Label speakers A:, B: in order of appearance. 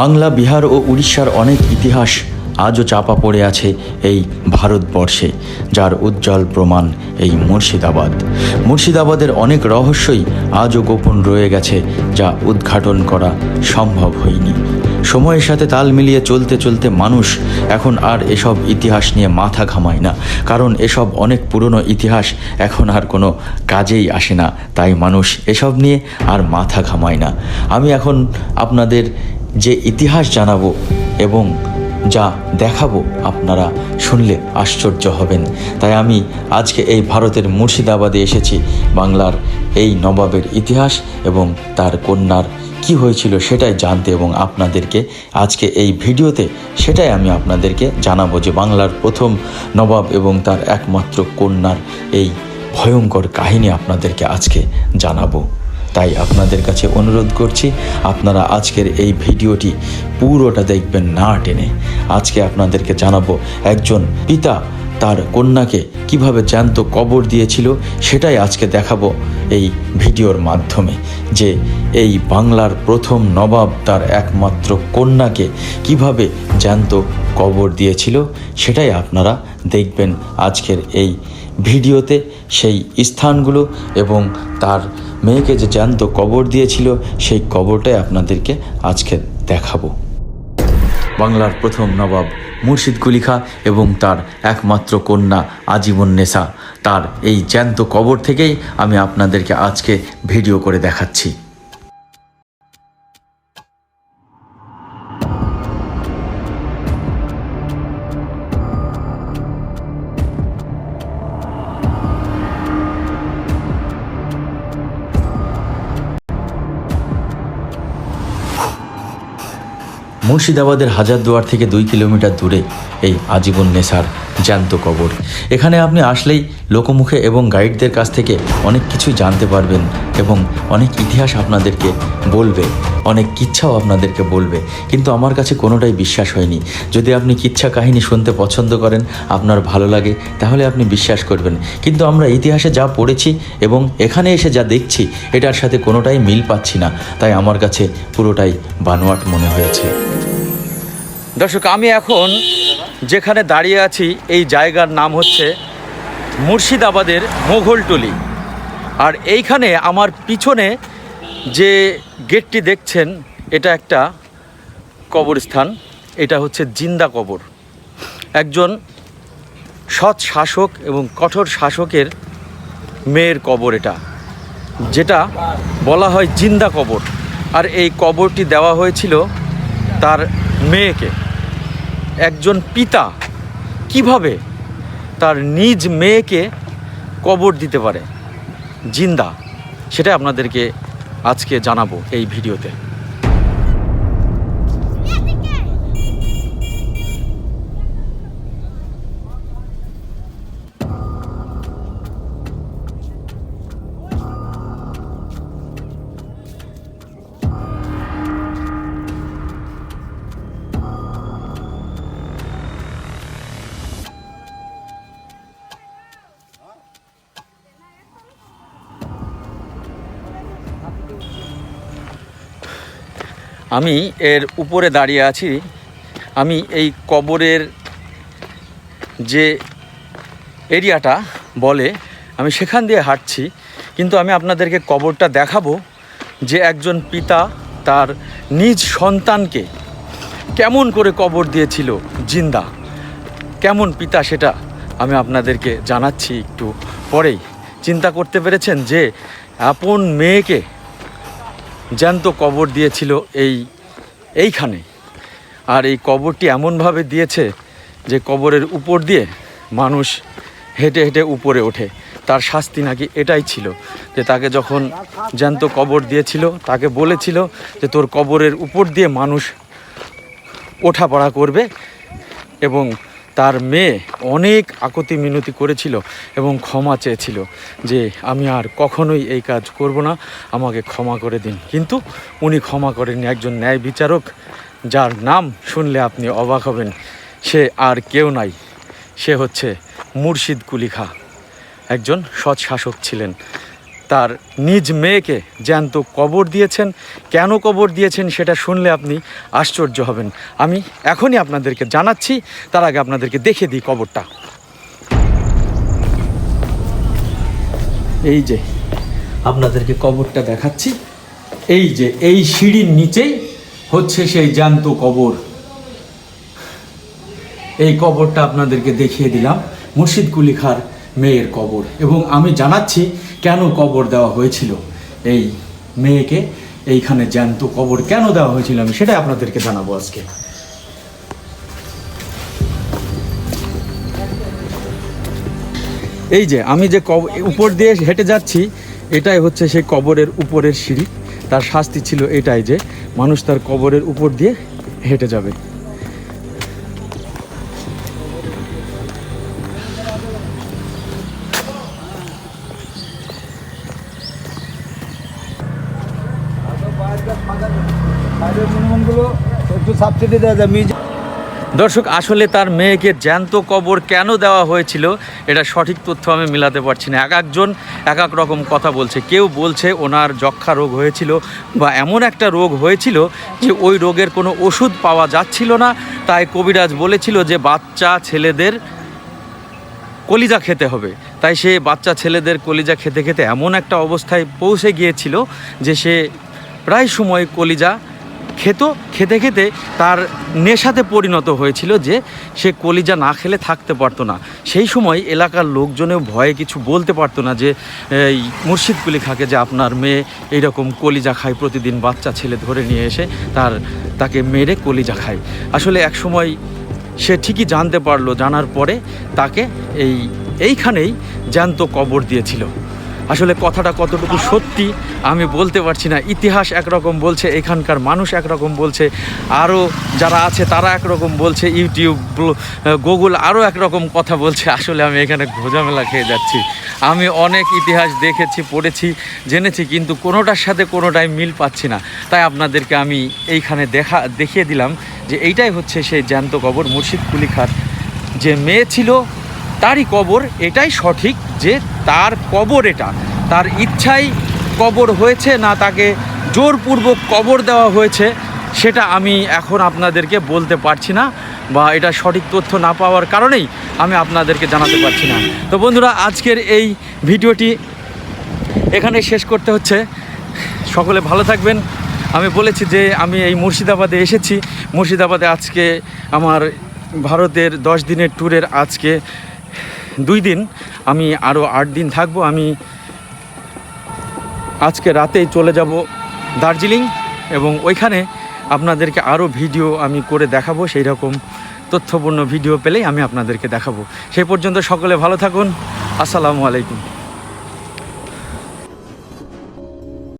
A: বাংলা, বিহার ও উড়িষ্যার অনেক ইতিহাস আজও চাপা পড়ে আছে এই ভারতবর্ষে, যার উজ্জ্বল প্রমাণ এই মুর্শিদাবাদ। মুর্শিদাবাদের অনেক রহস্যই আজও গোপন রয়ে গেছে, যা উদ্ঘাটন করা সম্ভব হয়নি। সময়ের সাথে তাল মিলিয়ে চলতে চলতে মানুষ এখন আর এসব ইতিহাস নিয়ে মাথা ঘামায় না, কারণ এসব অনেক পুরনো ইতিহাস এখন আর কোনো কাজেই আসে না, তাই মানুষ এসব নিয়ে আর মাথা ঘামায় না। আমি এখন আপনাদের যে ইতিহাস জানাব এবং যা দেখাবো আপনারা শুনলে আশ্চর্য হবেন। তাই আমি আজকে এই ভারতের মুর্শিদাবাদে এসেছি, বাংলার এই নবাবের ইতিহাস এবং তার কন্যার কি হয়েছিল সেটাই জানতে এবং আপনাদেরকে আজকে এই ভিডিওতে সেটাই আমি আপনাদেরকে জানাব যে বাংলার প্রথম নবাব এবং তার একমাত্র কন্যার এই ভয়ঙ্কর কাহিনী আপনাদেরকে আজকে জানাব। তাই আপনাদের কাছে অনুরোধ করছি, আপনারা আজকের এই ভিডিওটি পুরোটা দেখবেন না টেনে। আজকে আপনাদেরকে জানাব একজন পিতা তার কন্যাকে কীভাবে জ্যান্ত কবর দিয়েছিল, সেটাই আজকে দেখাবো এই ভিডিওর মাধ্যমে, যে এই বাংলার প্রথম নবাব তার একমাত্র কন্যাকে কীভাবে জ্যান্ত কবর দিয়েছিল, সেটাই আপনারা দেখবেন আজকের এই ভিডিওতে। সেই স্থানগুলো এবং তার মেয়েকে যে জ্যান্ত কবর দিয়েছিল, সেই কবরটাই আপনাদেরকে আজকে দেখাবো। বাংলার প্রথম নবাব মুর্শিদ কুলিখা এবং তার একমাত্র কন্যা আজীবন নেশা তার এই জ্যান্ত কবর থেকেই আমি আপনাদেরকে আজকে ভিডিও করে দেখাচ্ছি। মুর্শিদাবাদের হাজারদুয়ার থেকে দুই কিলোমিটার দূরে এই আজীবন নেশার জ্যান্ত কবর। এখানে আপনি আসলেই লোকমুখে এবং গাইডদের কাছ থেকে অনেক কিছুই জানতে পারবেন এবং অনেক ইতিহাস আপনাদেরকে বলবে, অনেক কিচ্ছাও আপনাদেরকে বলবে। কিন্তু আমার কাছে কোনোটাই বিশ্বাস হয়নি। যদি আপনি কিচ্ছা কাহিনী শুনতে পছন্দ করেন, আপনার ভালো লাগে, তাহলে আপনি বিশ্বাস করবেন। কিন্তু আমরা ইতিহাসে যা পড়েছি এবং এখানে এসে যা দেখছি, এটার সাথে কোনোটাই মিল পাচ্ছি না। তাই আমার কাছে পুরোটাই বানোয়াট মনে হয়েছে। দর্শক, আমি এখন যেখানে দাঁড়িয়ে আছি, এই জায়গার নাম হচ্ছে মুর্শিদাবাদের মোঘলটলি। আর এইখানে আমার পিছনে যে গেটটি দেখছেন, এটা একটা কবরস্থান, এটা হচ্ছে জিন্দা কবর। একজন সৎ শাসক এবং কঠোর শাসকের মেয়ের কবর এটা, যেটা বলা হয় জিন্দা কবর। আর এই কবরটি দেওয়া হয়েছিল তার মেয়েকে। একজন পিতা কীভাবে তার নিজ মেয়েকে কবর দিতে পারে? জিন্দা সেটা আপনাদেরকে আজকে জানাব এই ভিডিওতে। আমি এর উপরে দাঁড়িয়ে আছি। আমি এই কবরের যে এরিয়াটা বলে আমি সেখান দিয়ে হাঁটছি। কিন্তু আমি আপনাদেরকে কবরটা দেখাবো যে একজন পিতা তার নিজ সন্তানকে কেমন করে কবর দিয়েছিল জিন্দা। কেমন পিতা সেটা আমি আপনাদেরকে জানাচ্ছি একটু পরেই। চিন্তা করতে পেরেছেন যে আপন মেয়েকে জ্যান্ত কবর দিয়েছিল এই, এইখানে। আর এই কবরটি এমনভাবে দিয়েছে যে কবরের উপর দিয়ে মানুষ হেঁটে হেঁটে উপরে ওঠে। তার শাস্তি নাকি এটাই ছিল যে তাকে যখন জ্যান্ত কবর দিয়েছিল, তাকে বলেছিল যে তোর কবরের উপর দিয়ে মানুষ ওঠাপড়া করবে এবং তার মেয়ে অনেক আকতি মিনতি করেছিল এবং ক্ষমা চেয়েছিল যে আমি আর কখনোই এই কাজ করব না, আমাকে ক্ষমা করে দিন। কিন্তু উনি ক্ষমা করেননি। একজন ন্যায় বিচারক, যার নাম শুনলে আপনি অবাক হবেন, সে আর কেউ নাই। সে হচ্ছে মুর্শিদ কুলিখা। একজন সৎ শাসক ছিলেন। তার নিজ মেয়েকে জ্যান্ত কবর দিয়েছেন। কেন কবর দিয়েছেন সেটা শুনলে আপনি আশ্চর্য হবেন। আমি এখনই আপনাদেরকে জানাচ্ছি, তার আগে আপনাদেরকে দেখে দিই কবরটা। এই যে, আপনাদেরকে কবরটা দেখাচ্ছি। এই যে, এই সিঁড়ির নিচেই হচ্ছে সেই জ্যান্ত কবর। এই কবরটা আপনাদেরকে দেখিয়ে দিলাম। মুর্শিদ কুলি মেয়ের কবর। এবং আমি জানাচ্ছি কেন কবর দেওয়া হয়েছিল। এই মেয়েকে এইখানে জ্যান্ত কবর কেন দেওয়া হয়েছিল আমি সেটাই আপনাদেরকে জানাব আজকে। এই যে আমি যে কব উপর দিয়ে হেঁটে যাচ্ছি, এটাই হচ্ছে সেই কবরের উপরের সিঁড়ি। তার শাস্তি ছিল এটাই যে মানুষ তার কবরের উপর দিয়ে হেঁটে যাবে। দর্শক, আসলে তার মেয়েকে জ্যান্ত কবর কেন দেওয়া হয়েছিল, এটা সঠিক তথ্য আমি মিলাতে পারছি না। এক একজন, এক এক রকম কথা বলছে। কেউ বলছে ওনার যক্ষা রোগ হয়েছিল বা এমন একটা রোগ হয়েছিল যে ওই রোগের কোনো ওষুধ পাওয়া যাচ্ছিল না। তাই কবিরাজ বলেছিল যে বাচ্চা ছেলেদের কলিজা খেতে হবে। তাই সে বাচ্চা ছেলেদের কলিজা খেতে খেতে এমন একটা অবস্থায় পৌঁছে গিয়েছিল যে সে প্রায় সময় কলিজা খেত, খেতে খেতে তার নেশাতে পরিণত হয়েছিল যে সে কলিজা না খেলে থাকতে পারতো না। সেই সময় এলাকার লোকজনেও ভয়ে কিছু বলতে পারতো না যে, এই মুর্শিদ কুলি খাকে যে আপনার মেয়ে এইরকম কলিজা খায়, প্রতিদিন বাচ্চা ছেলে ধরে নিয়ে এসে তার, তাকে মেরে কলিজা খায়। আসলে এক সময় সে ঠিকই জানতে পারল, জানার পরে তাকে এই, এইখানেই জ্যান্ত কবর দিয়েছিল। আসলে কথাটা কতটুকু সত্যি আমি বলতে পারছি না। ইতিহাস একরকম বলছে, এখানকার মানুষ একরকম বলছে আরও যারা আছে তারা একরকম বলছে, ইউটিউব গুগল আরও একরকম কথা বলছে। আসলে আমি এখানে ঘোজামেলা খেয়ে যাচ্ছি। আমি অনেক ইতিহাস দেখেছি, পড়েছি, জেনেছি, কিন্তু কোনোটার সাথে কোনোটাই মিল পাচ্ছি না। তাই আপনাদেরকে আমি এইখানে দেখা, দেখিয়ে দিলাম যে এইটাই হচ্ছে সেই জ্যান্ত কবর মুর্শিদ কুলিখার। যে মেয়ে ছিল, তারই কবর, এটাই সঠিক। যে তার কবর এটা। তার ইচ্ছাই কবর হয়েছে, না তাকে জোরপূর্বক কবর দেওয়া হয়েছে, সেটা আমি এখন আপনাদেরকে বলতে পারছি না বা এটা সঠিক তথ্য না পাওয়ার কারণেই আমি আপনাদেরকে জানাতে পারছি না। তো বন্ধুরা, আজকের এই ভিডিওটি এখানে শেষ করতে হচ্ছে। সকলে ভালো থাকবেন। আমি বলেছি যে আমি এই মুর্শিদাবাদে এসেছি। মুর্শিদাবাদে আজকে আমার ভারতের দশ দিনের ট্যুরের আজকে দুই দিন আমি আরও আট দিন থাকব। আমি আজকে রাতেই চলে যাব দার্জিলিং এবং ওইখানে আপনাদেরকে আরও ভিডিও আমি করে দেখাবো সেই রকম তথ্যপূর্ণ ভিডিও পেলেই আমি আপনাদেরকে দেখাবো। সেই পর্যন্ত সকলে ভালো থাকুন। আসসালামু আলাইকুম।